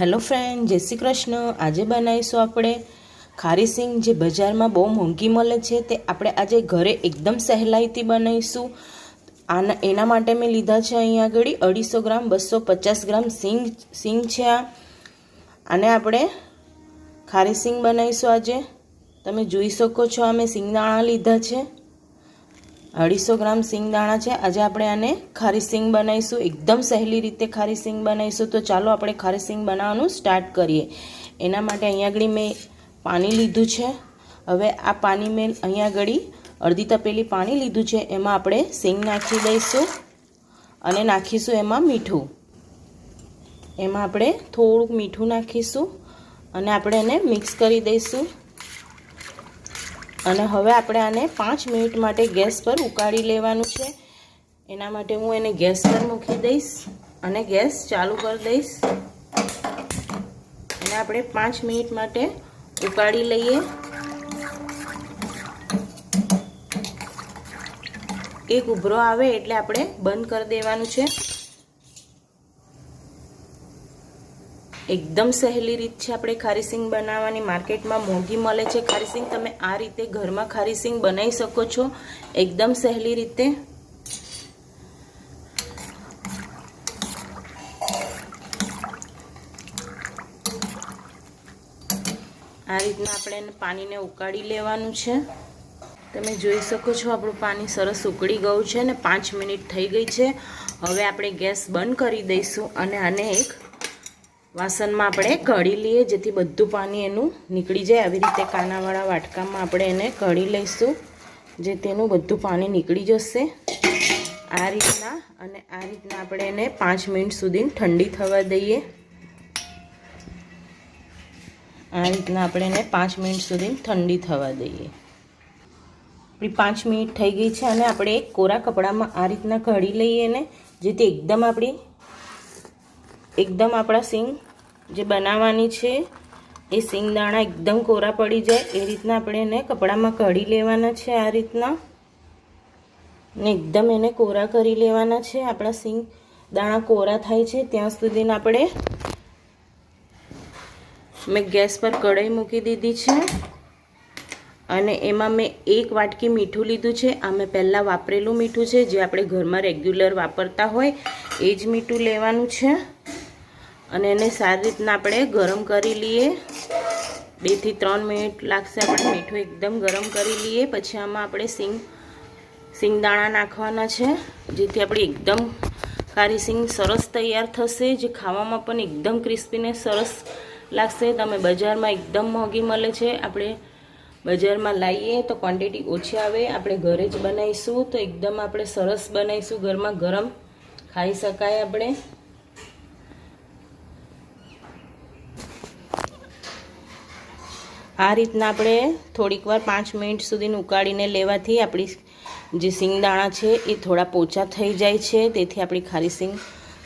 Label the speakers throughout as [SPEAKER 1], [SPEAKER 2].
[SPEAKER 1] Hello friend, જય શ્રી કૃષ્ણ. આજે બનાવીશું આપણે ખારી સિંગ જે બજારમાં બહુ મોંઘી મળે છે તે આપણે આજે ઘરે એકદમ સહેલાઈથી બનાવીશું. આના, એના માટે મેં લીધા છે અહીંયા આગળ અઢીસો ગ્રામ, બસો પચાસ ગ્રામ સિંગ સિંગ છે આ. આને આપણે ખારી સિંગ બનાવીશું આજે. તમે જોઈ શકો છો અમે સિંગદાણા લીધા છે. અઢીસો ગ્રામ સિંગદાણા છે. આજે આપણે આને ખારી સિંગ બનાવીશું. એકદમ સહેલી રીતે ખારી સિંગ બનાવીશું. તો ચાલો આપણે ખારી સિંગ બનાવવાનું સ્ટાર્ટ કરીએ. એના માટે અહીંયા આગળ મેં પાણી લીધું છે. હવે આ પાણી મેં અહીંયા આગળ અડધી તપેલી પાણી લીધું છે. એમાં આપણે સિંગ નાખી દઈશું અને નાખીશું એમાં મીઠું. એમાં આપણે થોડુંક મીઠું નાખીશું અને આપણે એને મિક્સ કરી દઈશું. અને હવે આપણે આને પાંચ મિનિટ માટે ગેસ પર ઉકાળી લેવાનું છે. એના માટે હું એને ગેસ પર મૂકી દઈશ અને ગેસ ચાલુ કરી દઈશ. એને આપણે પાંચ મિનિટ માટે ઉકાળી લઈએ. એક ઉભરો આવે એટલે આપણે બંધ કરી દેવાનું છે. એકદમ સહેલી રીત છે આપણે ખારીસિંગ બનાવવાની. માર્કેટમાં મોંઘી મળે છે ખારીસિંગ તમે આ રીતે ઘરમાં ખારીસિંગ બનાવી શકો છો. એકદમ સહેલી રીતે. આ રીતના આપણે પાણીને ઉકાળી લેવાનું છે. તમે જોઈ શકો છો આપણું પાણી સરસ ઉકળી ગયું છે ને પાંચ મિનિટ થઈ ગઈ છે. હવે આપણે ગેસ બંધ કરી દઈશું અને આને એક વાસણમાં આપણે કઢી લઈએ, જેથી બધું પાણી એનું નીકળી જાય. આવી રીતે કાનાવાળા વાટકામાં આપણે એને કઢી લઈશું, જે તેનું બધું પાણી નીકળી જશે. આ રીતના અને આ રીતના આપણે એને પાંચ મિનિટ સુધી ઠંડી થવા દઈએ. આ રીતના આપણે એને પાંચ મિનિટ સુધી ઠંડી થવા દઈએ. આપણી પાંચ મિનિટ થઈ ગઈ છે અને આપણે એક કોરા કપડામાં આ રીતના કઢી લઈએ ને જેથી એકદમ આપણી એકદમ આપણા સિંગ જે બનાવવાની છે, એ સિંગ દાણા એકદમ કોરા પડી જાય. એ રીતના આપણે એને કપડામાં કઢી લેવાના છે આ રીતના. ને એકદમ એને કોરા કરી લેવાના છે. આપણા સિંગ દાણા કોરા થાય છે ત્યાં સુધીને આપણે મેં ગેસ પર કઢાઈ મૂકી દીધી છે. અને એમાં મેં એક વાટકી મીઠું લીધું છે. આ મેં પહેલાં વાપરેલું મીઠું છે. જે આપણે ઘરમાં રેગ્યુલર વાપરતા હોય, એ જ મીઠું લેવાનું છે. અને એને સારી રીતના આપણે ગરમ કરી લઈએ. બેથી ત્રણ મિનિટ લાગશે આપણે મીઠું એકદમ ગરમ કરી લઈએ. પછી આમાં આપણે સિંગ, સિંગદાણા નાખવાના છે. જેથી આપણી એકદમ કારી સિંગ સરસ તૈયાર થશે. જે ખાવામાં પણ એકદમ ક્રિસ્પીને સરસ લાગશે. તમે બજારમાં એકદમ મોંઘી મળે છે. આપણે બજારમાં લાવીએ તો ક્વોન્ટિટી ઓછી આવે. આપણે ઘરે જ બનાવીશું તો એકદમ આપણે સરસ બનાવીશું. ઘરમાં ગરમ ખાઈ શકાય આપણે. આ રીતના આપણે થોડીક વાર પાંચ મિનિટ સુધી ઉકાળીને લેવાથી આપણી જે સિંગદાણા છે એ થોડા પોચા થઈ જાય છે, તેથી આપણી ખારી સિંગ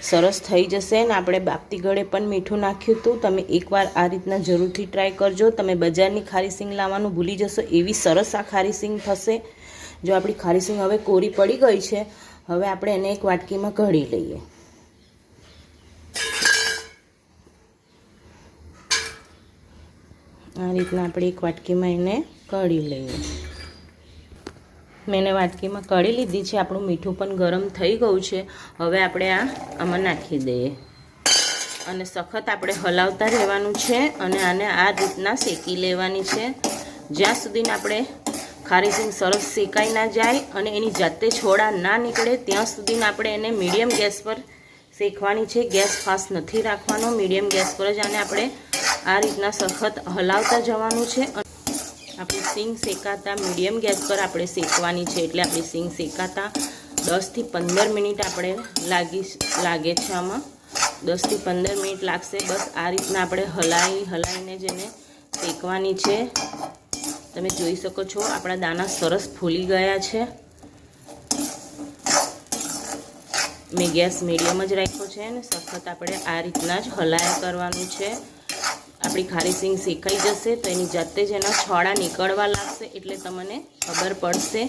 [SPEAKER 1] સરસ થઈ જશે અને આપણે બાપતી ગળે પણ મીઠું નાખ્યું હતું. તમે એકવાર આ રીતના જરૂરથી ટ્રાય કરજો. તમે બજારની ખારી સિંગ લાવવાનું ભૂલી જશો, એવી સરસ આ ખારી સિંગ થશે. જો આપણી ખારી સિંગ હવે કોરી પડી ગઈ છે, હવે આપણે એને એક વાટકીમાં ઘડી લઈએ. આ રીતના આપણે એક વાટકીમાં એને કઢી લઈએ. મેં એને વાટકીમાં કઢી લીધી છે, આપણું મીઠું પણ ગરમ થઈ ગયું છે. હવે આપણે આ આમાં નાખી દઈએ. અને સખત આપણે હલાવતા રહેવાનું છે અને આને આ રીતના શેકી લેવાની છે. જ્યાં સુધી આપણે ખારી સિંગ સરસ શેકાઈ ના જાય અને એની જાતે છોડા ના નીકળે, ત્યાં સુધી આપણે એને મીડિયમ ગેસ પર શેકવાની છે. ગેસ ફાસ્ટ નથી રાખવાનો, મીડિયમ ગેસ પર જ આને આપણે આ રીતના સખત હલાવતા જવાનું છે. આપણી સિંગ શેકાતા મીડિયમ ગેસ પર આપણે શેકવાની છે એટલે આપણી સિંગ શેકાતા દસથી પંદર મિનિટ આપણે લાગી લાગે છે આમાં. દસથી પંદર મિનિટ લાગશે. બસ આ રીતના આપણે હલાવી હલાવીને જેને શેકવાની છે. તમે જોઈ શકો છો આપણા દાણા સરસ ફૂલી ગયા છે. મેં ગેસ મીડિયમ જ રાખ્યો છે ને સખત આપણે આ રીતના જ હલાયા કરવાનું છે. આપણી ખારી સિંગ જશે તો એની જાતે જ એના છોડા નીકળવા લાગશે એટલે તમને ખબર પડશે.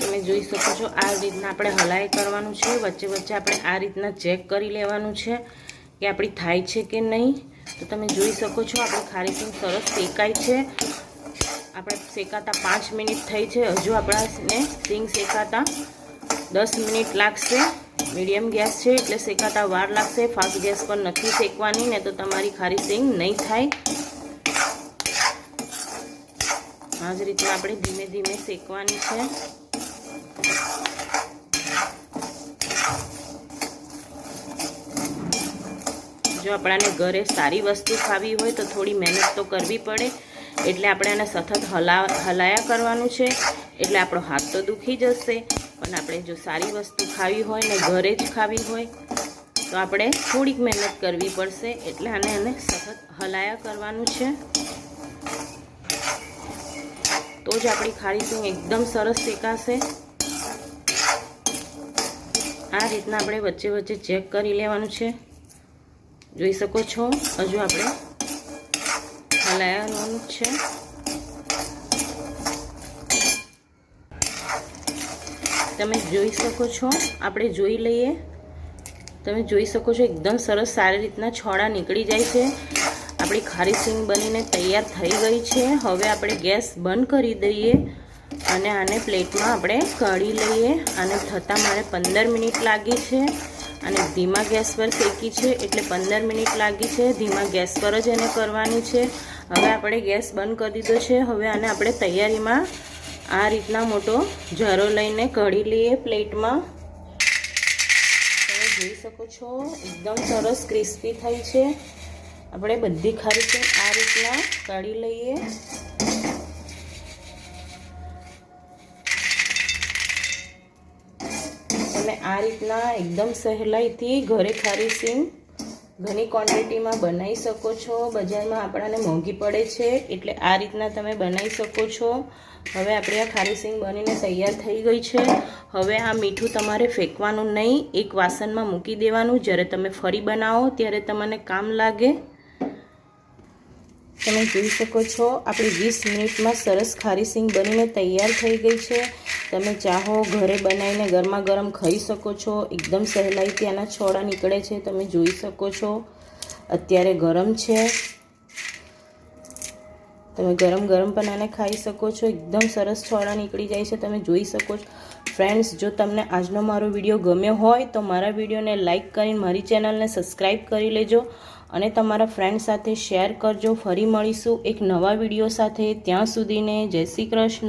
[SPEAKER 1] તમે જોઈ શકો છો આ રીતના આપણે હલાઈ કરવાનું છે. વચ્ચે વચ્ચે આપણે આ રીતના ચેક કરી લેવાનું છે કે આપણી થાય છે કે નહીં. તો તમે જોઈ શકો છો આપણે ખારીસિંગ સરસ શેકાય છે. આપણે શેકાતા પાંચ મિનિટ થઈ છે. હજુ આપણાને સિંગ શેકાતા દસ મિનિટ લાગશે. મીડિયમ ગેસ છે એટલે શેકાતા વાર લાગશે. ફાસ્ટ ગેસ પર નથી શેકવાની, ને તો તમારી ખારી સિંગ નહીં થાય. આ જ રીતે આપણે ધીમે ધીમે શેકવાની છે. જો આપણાને ઘરે સારી વસ્તુ ખાવી હોય તો થોડી મહેનત તો કરવી પડે. એટલે આપણે એને સતત હલા, હલાયા કરવાનું છે. એટલે આપણો હાથ તો દુખી જશે. પણ આપણે જો સારી વસ્તુ ખાવી હોય ને ઘરે જ ખાવી હોય, તો આપણે થોડીક મહેનત કરવી પડશે. એટલે આને એને સતત હલાયા કરવાનું છે. તો જ આપણી ખારીશું એકદમ સરસ શેકાશે. આ રીતના આપણે વચ્ચે વચ્ચે ચેક કરી લેવાનું છે. જોઈ શકો છો? હજુ આપણે હલાવવાનું છે. તમે જોઈ શકો છો, આપણે જોઈ લઈએ. તમે જોઈ શકો છો, એકદમ સરસ સારી રીતના છોડા નીકળી જાય છે. આપણી ખારી સિંગ બનીને તૈયાર થઈ ગઈ છે. હવે આપણે ગેસ બંધ કરી દઈએ અને આને પ્લેટમાં આપણે કાઢી લઈએ. આને થતાં મારે પંદર મિનિટ લાગી છે અને ધીમા ગેસ પર શેકી છે એટલે પંદર મિનિટ લાગી છે. ધીમા ગેસ પર જ એને કરવાની છે. હવે આપણે ગેસ બંધ કરી દીધો છે. હવે આને આપણે તૈયારીમાં આ રીતના મોટો ઝારો લઈને કઢી લઈએ પ્લેટમાં. તમે જોઈ શકો છો, એકદમ સરસ ક્રિસ્પી થઈ છે. આપણે બધી ખારી આ રીતના કાઢી લઈએ. તમે આ રીતના એકદમ સહેલાઈથી ઘરે ખારી સિંગ ઘણી ક્વોન્ટિટીમાં બનાવી શકો છો. બજારમાં આપણાને મોંઘી પડે છે, એટલે આ રીતના તમે બનાવી શકો છો. હવે આપણી આ ખારી બનીને તૈયાર થઈ ગઈ છે. હવે આ મીઠું તમારે ફેંકવાનું નહીં. એક વાસણમાં મૂકી દેવાનું. જ્યારે તમે ફરી બનાવો, ત્યારે તમને કામ લાગે. તમે જોઈ શકો છો, આપણી વીસ મિનિટમાં સરસ ખારી સિંગ બનીને તૈયાર થઈ ગઈ છે. તમે ચાહો ઘરે બનાવીને ગરમા ગરમ ખાઈ શકો છો, એકદમ સહેલાઈથી આના છોડા નીકળે છે, તમે જોઈ શકો છો. અત્યારે ગરમ છે. તમે ગરમ ગરમ પણ આને ખાઈ શકો છો, એકદમ સરસ છોડા નીકળી જાય છે, તમે જોઈ શકો છો. ફ્રેન્ડ્સ, જો તમને આજનો મારો વીડિયો ગમ્યો હોય તો મારા વિડીયોને લાઇક કરીને મારી ચેનલને સબસ્ક્રાઈબ કરી લેજો. અને તમારા ફ્રેન્ડ સાથે શેર કરજો. ફરી મળીશું એક નવા વીડિયો સાથે. ત્યાં સુધીને જય શ્રી કૃષ્ણ.